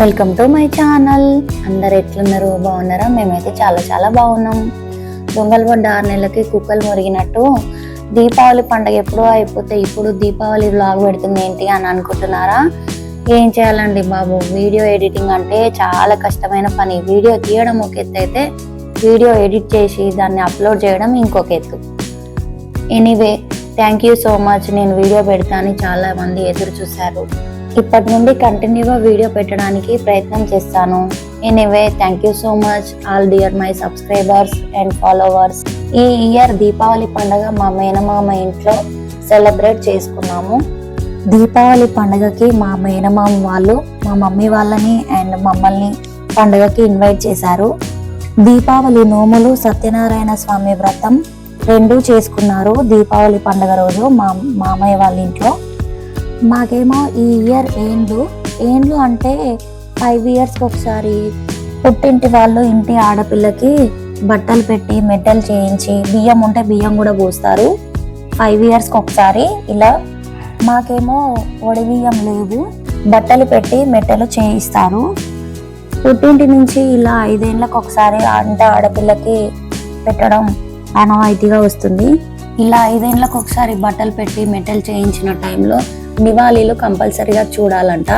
Welcome to my channel అందరు ఎట్లున్నారు? బాగున్నారా? మేమైతే చాలా చాలా బాగున్నాం. దొంగలు పడ్డ ఆరు నెలలకి కుక్కలు మురిగినట్టు దీపావళి పండగ ఎప్పుడో అయిపోతే ఇప్పుడు దీపావళి బ్లాగ్ పెడుతుంది ఏంటి అని అనుకుంటున్నారా? ఏం చేయాలండి బాబు? వీడియో ఎడిటింగ్ అంటే చాలా కష్టమైన పని. వీడియో తీయడం ఒక ఎత్తు అయితే వీడియో ఎడిట్ చేసి దాన్ని అప్లోడ్ చేయడం ఇంకొక ఎత్తు. Anyway thank you so much నేను వీడియో పెడతాను చాలా మంది ఎదురు చూశారు. ఇప్పటి నుండి కంటిన్యూగా వీడియో పెట్టడానికి ప్రయత్నం చేస్తాను. Anyway thank you so much all dear my subscribers and followers ఈ ఇయర్ దీపావళి పండుగ మా మేనమామ ఇంట్లో సెలబ్రేట్ చేసుకున్నాము. దీపావళి పండుగకి మా మేనమామ వాళ్ళు మా మమ్మీ వాళ్ళని అండ్ మమ్మల్ని పండుగకి ఇన్వైట్ చేశారు. దీపావళి నోములు సత్యనారాయణ స్వామి వ్రతం రెండు చేసుకున్నారు. దీపావళి పండుగ రోజు మా మామయ్య వాళ్ళ ఇంట్లో. మాకేమో ఈ ఇయర్ ఏండ్లు. ఏండ్లు అంటే ఫైవ్ ఇయర్స్కి ఒకసారి పుట్టింటి వాళ్ళు ఇంటి ఆడపిల్లకి బట్టలు పెట్టి మెట్టలు చేయించి బియ్యం ఉంటే బియ్యం కూడా పోస్తారు. ఫైవ్ ఇయర్స్కి ఒకసారి ఇలా మాకేమో ఒడి బియ్యం లేవు. బట్టలు పెట్టి మెట్టలు చేయిస్తారు. పుట్టింటి నుంచి ఇలా ఐదేళ్ళకి ఒకసారి అంత ఆడపిల్లకి పెట్టడం ఆనవాయితీగా వస్తుంది. ఇలా ఐదేళ్ళకి ఒకసారి బట్టలు పెట్టి మెట్టలు చేయించిన టైంలో నివాళీలు కంపల్సరీగా చూడాలంట.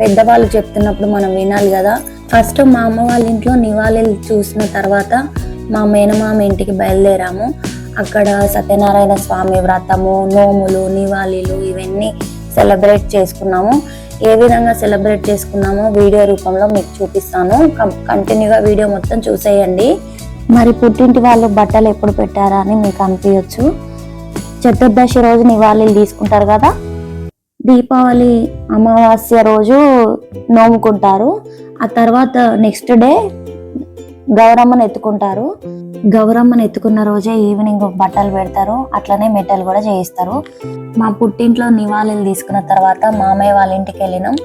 పెద్దవాళ్ళు చెప్తున్నప్పుడు మనం వినాలి కదా. ఫస్ట్ మా అమ్మ వాళ్ళ ఇంట్లో నివాళీలు చూసిన తర్వాత మా మేనమామ ఇంటికి బయలుదేరాము. అక్కడ సత్యనారాయణ స్వామి వ్రతము నోములు నివాళీలు ఇవన్నీ సెలబ్రేట్ చేసుకున్నాము. ఏ విధంగా సెలబ్రేట్ చేసుకున్నామో వీడియో రూపంలో మీకు చూపిస్తాను. కం- కంటిన్యూగా వీడియో మొత్తం చూసేయండి. మరి పుట్టింటి వాళ్ళు బట్టలు ఎప్పుడు పెట్టారా అని మీకు అనిపించచ్చు. చతుర్దశి రోజు నివాళీలు తీసుకుంటారు కదా. దీపావళి అమావాస్య రోజు నోముకుంటారు. ఆ తర్వాత నెక్స్ట్ డే గౌరమ్మను ఎత్తుకుంటారు. గౌరమ్మను ఎత్తుకున్న రోజే ఈవినింగ్ బట్టలు పెడతారు. అట్లనే మెట్టలు కూడా చేయిస్తారు. మా పుట్టింట్లో నివాళీలు తీసుకున్న తర్వాత మామయ్య వాళ్ళ ఇంటికి వెళ్ళినాం.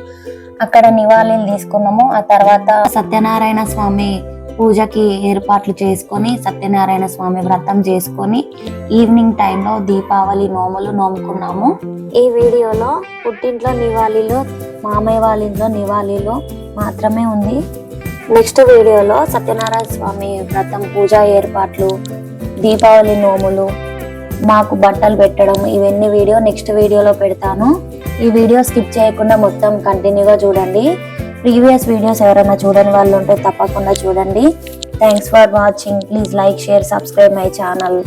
అక్కడ నివాళీలు తీసుకున్నాము. ఆ తర్వాత సత్యనారాయణ స్వామి పూజకి ఏర్పాట్లు చేసుకొని సత్యనారాయణ స్వామి వ్రతం చేసుకొని ఈవినింగ్ టైంలో దీపావళి నోములు నోముకున్నాము. ఈ వీడియోలో పుట్టింట్లో నివాళీలు మామయ్య వాళ్ళ ఇంట్లో నివాళీలు మాత్రమే ఉంది. నెక్స్ట్ వీడియోలో సత్యనారాయణ స్వామి వ్రతం పూజా ఏర్పాట్లు దీపావళి నోములు మాకు బట్టలు పెట్టడం ఇవన్నీ వీడియో నెక్స్ట్ వీడియోలో పెడతాను. ఈ వీడియో స్కిప్ చేయకుండా మొత్తం కంటిన్యూగా చూడండి. ప్రీవియస్ వీడియోస్ ఎవరైనా చూడని వాళ్ళు ఉంటే తప్పకుండా చూడండి. Thanks for watching please like share subscribe my channel